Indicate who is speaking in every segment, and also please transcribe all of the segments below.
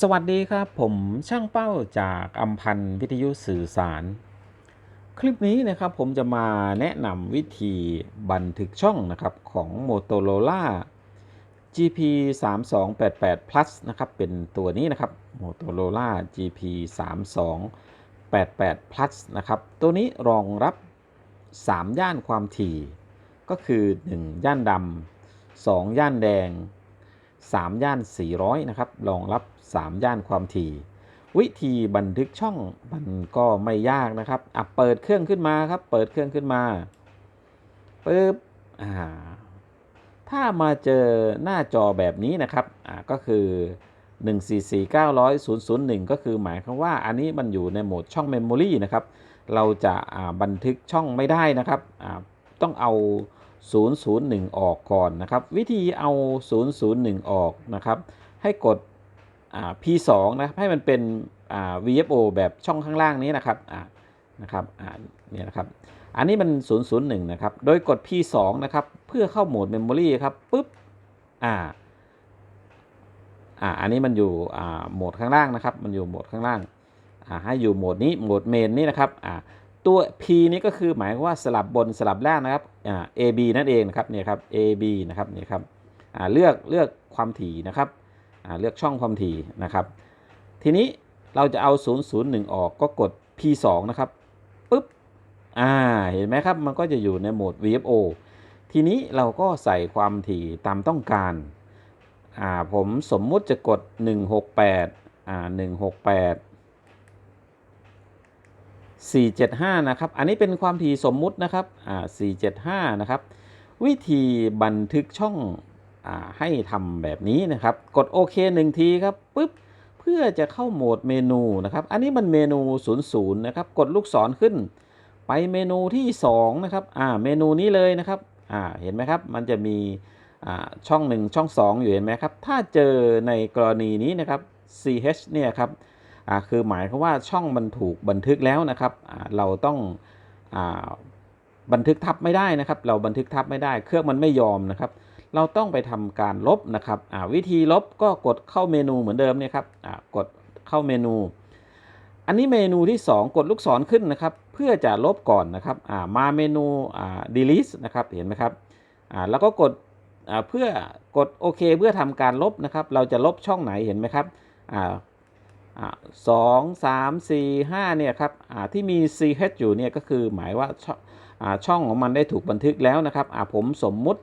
Speaker 1: สวัสดีครับ ผมช่างเป้าจากอัมพันธ์วิทยุสื่อสาร คลิปนี้นะครับผมจะมาแนะนำวิธีบันทึกช่องนะครับของ Motorola GP 3 2 8 8 Plus นะครับเป็นตัวนี้นะครับ Motorola GP 3 2 8 8 Plus นะครับตัวนี้รองรับ 3 ย่านความถี่ ก็คือ 1 ย่านดำ2 ย่านแดง 3 ย่าน 400 นะครับรองรับ 3 ย่านความถี่ วิธีบันทึกช่องมันก็ไม่ยากนะครับอะเปิดเครื่องขึ้นมาครับ เปิดเครื่องขึ้นมาปึ๊บอ่าถ้ามาเจอหน้าจอแบบนี้นะครับอ่าก็คือ1449001 ก็คือหมายความว่าอันนี้มันอยู่ในโหมดช่องเมมโมรีนะครับ เราจะอ่าบันทึกช่องไม่ได้นะครับอ่าต้องเอา 001 ออกก่อนนะครับ วิธีเอา 001 ออกนะครับ ให้กด P2 นะครับให้มันเป็น VFO แบบช่องข้างล่างนี้นะครับนะครับเนี่ยนะครับ อันนี้มัน 001 นะครับ โดยกด P2 นะครับ เพื่อเข้าโหมด Memory ครับปุ๊บอ่าอ่าอันนี้มันอยู่อ่าโหมดข้างล่างนะครับ มันอยู่โหมดข้างล่างอ่าให้อยู่โหมดนี้โหมดเมนนี่นะครับอ่า ตัว P นี้ก็คือหมายความว่าสลับบนสลับล่างนะครับอ่า AB นั่นเองนะครับเนี่ยครับ AB นะครับเนี่ยครับอ่าเลือกเลือกความถี่นะครับอ่าเลือกช่องความถี่นะครับ ทีนี้เราจะเอา 001 ออกก็กด P2 นะครับปุ๊บอ่าเห็นไหมครับ มันก็จะอยู่ในโหมด VFO ทีนี้เราก็ใส่ความถี่ตามต้องการอ่าผมสมมุติจะกด 168อ่า168 475 นะครับ อันนี้เป็นความถี่สมมุตินะครับอ่า475 นะครับ วิธีบันทึกช่องอ่าให้ทำแบบนี้นะครับ กดโอเคหนึ่งทีครับปึ๊บ เพื่อจะเข้าโหมดเมนูนะครับ อันนี้มันเมนู 00 นะครับ กดลูกศรขึ้น ไปเมนูที่ 2 นะครับ อ่า เมนูนี้เลยนะครับ อ่า เห็นไหมครับ มันจะมีอ่าช่อง 1 ช่อง 2 อยู่เห็นไหมครับ ถ้าเจอในกรณีนี้นะครับ ch เนี่ยครับ คือหมายความว่าช่องมันถูกบันทึกแล้วนะครับเราต้องอาบันทึกทับไม่ได้นะครับ เราบันทึกทับไม่ได้ เครื่องมันไม่ยอมนะครับ เราต้องไปทำการลบนะครับอ่าวิธีลบก็กดเข้าเมนูเหมือนเดิมเนี่ยครับอ่ากดเข้าเมนู อันนี้เมนูที่ 2 กดลูกศรขึ้นนะครับ เพื่อจะลบก่อนนะครับอ่ามาเมนูอ่า delete นะครับเห็นไหมครับอ่าแล้วก็กดอ่าเพื่อกดโอเคเพื่อทำการลบนะครับ เราจะลบช่องไหนเห็นไหมครับอ่า สองสามสี่ห้าเนี่ยครับที่มี ch อยู่เนี่ยก็คือหมายว่าชอช่องของมันได้ถูกบันทึกแล้วนะครับผมสมมุติ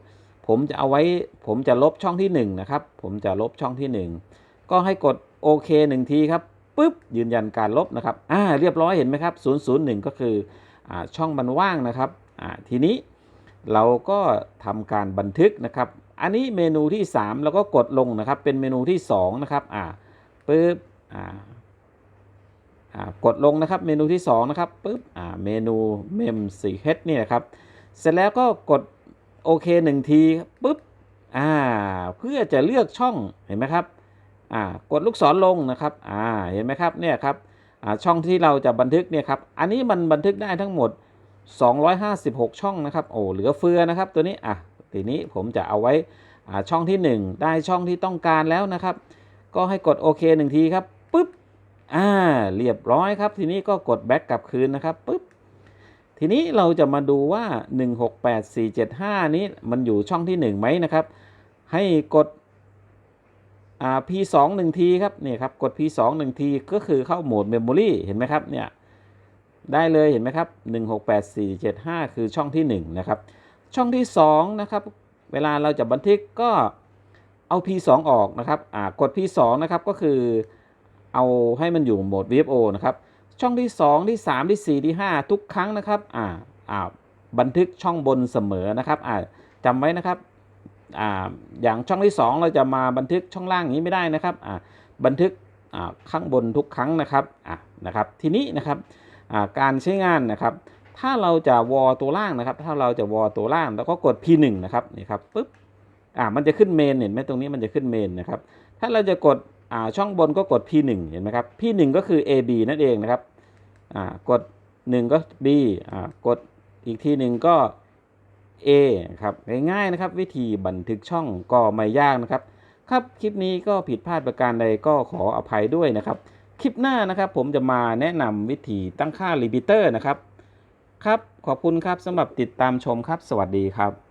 Speaker 1: ผมจะเอาไว้ผมจะลบช่องที่1นะครับผมจะลบช่องที่ 1 ก็ให้กดโอเคหนึ่งทีครับปุ๊บยืนยันการลบนะครับอ่าเรียบร้อยเห็นไหมครับ 001 ก็คืออช่องมันว่างนะครับทีนี้เราก็ทำการบันทึกนะครับ อันนี้เมนูที่ 3 แล้วก็กดลงนะครับเป็นเมนูที่2นะครับอ่าปึ๊บ กดลงนะครับเมนูที่ 2 นะครับปุ๊บเมนูเมม 4h นี่นะครับ เสร็จแล้วก็กดโอเคหนึ่งทีปุ๊บอ่าเพื่อจะเลือกช่องเห็นไหมครับอ่ากดลูกศรลงนะครับอ่าเห็นไหมครับเนี่ยครับอ่าช่องที่เราจะบันทึกเนี่ยครับอันนี้มันบันทึกได้ทั้งหมด 256 ช่องนะครับโอ้เหลือเฟือนะครับตัวนี้อะทีนี้ผมจะเอาไว้อ่าช่องที่ 1 ได้ช่องที่ต้องการแล้วนะครับ ก็ให้กดโอเคหนึ่งทีครับ อ่าเรียบร้อยครับ ทีนี้ก็กดแบ็กกลับคืนนะครับปุ๊บทีนี้เราจะมาดูว่า 168475 นี้มันอยู่ช่องที่ 1 ไหมนะครับ ให้กดอ่า P2 1ทีครับนี่ครับกด P2 1ทีก็คือเข้าโหมด Memory เห็นไหมครับเนี่ยได้เลยเห็นไหมครับ 168475 คือช่องที่ 1 นะครับ ช่องที่ 2 นะครับ เวลาเราจะบันทึกก็เอา P2 ออกนะครับอ่ากด P2 นะครับก็คือ เอาให้มันอยู่โหมด VFO นะครับ ช่องที่ 2 ที่ 3 ที่ 4 ที่ 5 ทุกครั้งนะครับอ่าอ่าบันทึกช่องบนเสมอนะครับอ่าจำไว้นะครับอ่าอย่างช่องที่ 2 เราจะมาบันทึกช่องล่างนี้ไม่ได้นะครับอ่าบันทึกอ่าข้างบนทุกครั้งนะครับอ่านะครับ ทีนี้นะครับอ่าการใช้งานนะครับ ถ้าเราจะวอตัวล่างนะครับ ถ้าเราจะวอตัวล่างแล้วก็กด P1 นะครับนี่ครับปุ๊บอ่ามันจะขึ้นเมนเห็นไหมตรงนี้มันจะขึ้นเมนนะครับ ถ้าเราจะกด ช่องบนก็กด P1 เห็นไหมครับ P1 ก็คือ AB นั่นเองนะครับอ่ากด 1 ก็ B อ่ากดอีกทีหนึ่งก็ A ครับง่ายๆนะครับ วิธีบันทึกช่องก็ไม่ยากนะครับ ครับคลิปนี้ก็ผิดพลาดประการใดก็ขออภัยด้วยนะครับ คลิปหน้านะครับผมจะมาแนะนำวิธีตั้งค่ารีพิเตอร์นะครับ ครับขอบคุณครับสำหรับติดตามชมครับ สวัสดีครับ